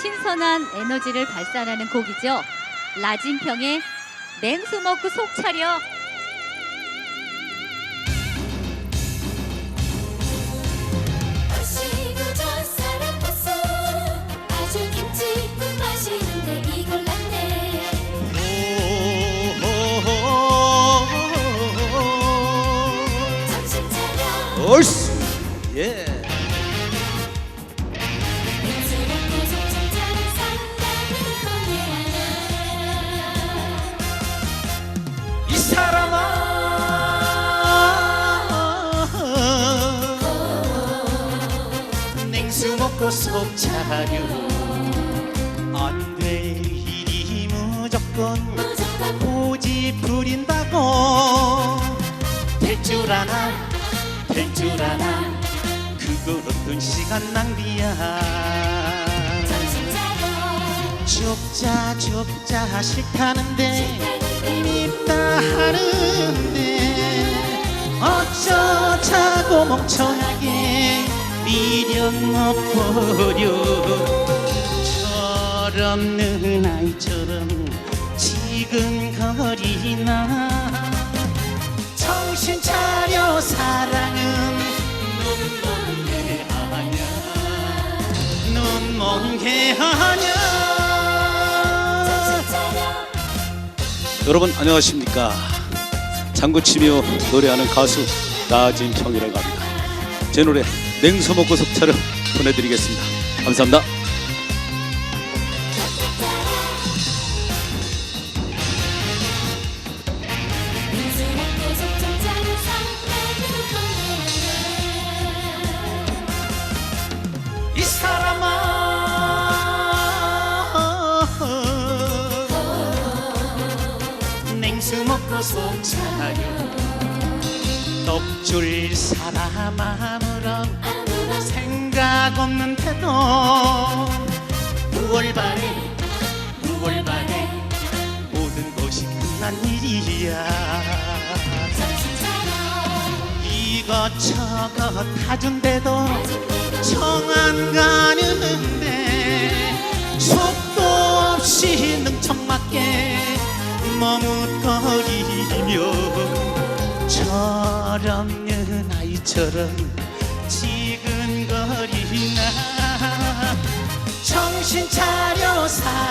신선한 에너지를 발산하는 곡이죠. 라진평의 냉수 먹고 속 차려. 마시고 냉수 먹고 속 차려 안돼 일이 무조건 무조건 고집 부린다고. 될 줄 아나? 될 줄 아나? 그건 어떤 시간 낭비야. 좁자 좁자 싫다는데 밉다 하는데 어쩌자고 멍청하게 미련 없버려 철없는 아이처럼 지근거리나. 정신 차려 사랑은 눈먼 게 아냐 눈먼 게 아냐 여러분 안녕하십니까? 장구치며 노래하는 가수 나진평이라고 합니다 제 노래 냉수 먹고 속차를 보내드리겠습니다. 감사합니다. 이 먹고 속 차려 떡줄 사람 아무런 생각 없는 태도. 9월 반에 9월 반에 모든 것이 끝난 일이야. 정신 차려 이것 저것 다준데도 아직도 정안 가는데 속도 없이 능청맞게 머뭇거리며 철없는 아이처럼 지근거리나. 정신 차려 살아